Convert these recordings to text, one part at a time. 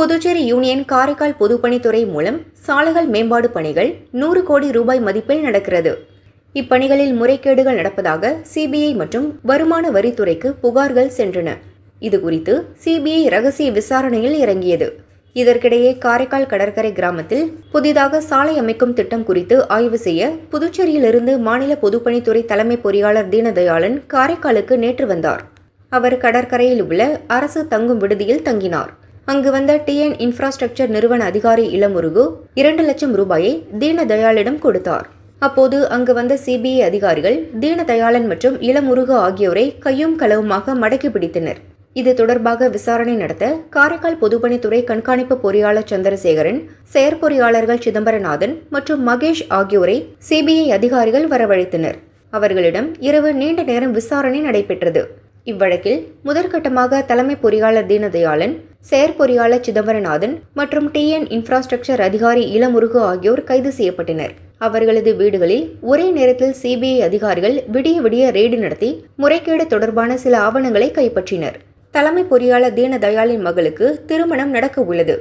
Puducherry union Karaikal பொதுப்பணித்துறை மூலம் சாலைகள் மேம்பாடு பணிகள் நூறு கோடி ரூபாய் மதிப்பில் நடக்கிறது. இப்பணிகளில் முறைகேடுகள் நடப்பதாக சிபிஐ மற்றும் வருமான வரித்துறைக்கு புகார்கள் சென்றன. இதுகுறித்து சிபிஐ ரகசிய விசாரணையில் இறங்கியது. இதற்கிடையே காரைக்கால் கடற்கரை கிராமத்தில் புதிதாக சாலை அமைக்கும் திட்டம் குறித்து ஆய்வு செய்ய புதுச்சேரியிலிருந்து மாநில பொதுப்பணித்துறை தலைமை பொறியாளர் தீனதயாளன் காரைக்காலுக்கு நேற்று வந்தார். அவர் கடற்கரையில் உள்ள அரசு தங்கும் விடுதியில் தங்கினார். அங்கு வந்த டிஎன் இன்ஃப்ராஸ்ட்ரக்சர் நிறுவன அதிகாரி இளமுருகு இரண்டு லட்சம் ரூபாயை தீனதயாளிடம் கொடுத்தார். அப்போது அங்கு வந்த சிபிஐ அதிகாரிகள் தீனதயாளன் மற்றும் இளமுருகு ஆகியோரை கையும் களவுமாக மடக்கி பிடித்தனர். இது தொடர்பாக விசாரணை நடத்த காரைக்கால் பொதுப்பணித்துறை கண்காணிப்பு பொறியாளர் சந்திரசேகரன் செயற்பொறியாளர்கள் சிதம்பரநாதன் மற்றும் மகேஷ் ஆகியோரை சிபிஐ அதிகாரிகள் வரவழைத்தனர். அவர்களிடம் இரவு நீண்ட நேரம் விசாரணை நடைபெற்றது. இவ்வழக்கில் முதற்கட்டமாக தலைமை பொறியாளர் தீனதயாளன் செயற்பொறியாளர் சிதம்பரநாதன் மற்றும் டிஎன் இன்ஃப்ராஸ்ட்ரக்சர் அதிகாரி இளமுருகு ஆகியோர் கைது செய்யப்பட்டனர். அவர்களது வீடுகளில் ஒரே நேரத்தில் சிபிஐ அதிகாரிகள் விடிய விடிய ரெய்டு நடத்தி முறைகேடு தொடர்பான சில ஆவணங்களை கைப்பற்றினர். தலைமை பொறியாளர் தீனதயாளின் மகளுக்கு திருமணம் நடக்க உள்ளது.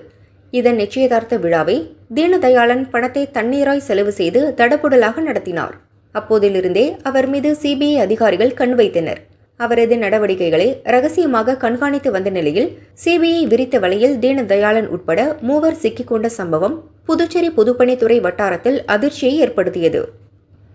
இதன் நிச்சயதார்த்த விழாவை தீனதயாளன் பணத்தை தண்ணீராய் செலவு செய்து தடபுடலாக நடத்தினார். அப்போதிலிருந்தே அவர் மீது சிபிஐ அதிகாரிகள் கண் வைத்தனர். அவரது நடவடிக்கைகளை ரகசியமாக கண்காணித்து வந்த நிலையில் சிபிஐ விரித்த வலையில் தீனதயாளன் உட்பட மூவர் சிக்கிக்கொண்ட சம்பவம் புதுச்சேரி பொதுப்பணித்துறை வட்டாரத்தில் அதிர்ச்சியை ஏற்படுத்தியது.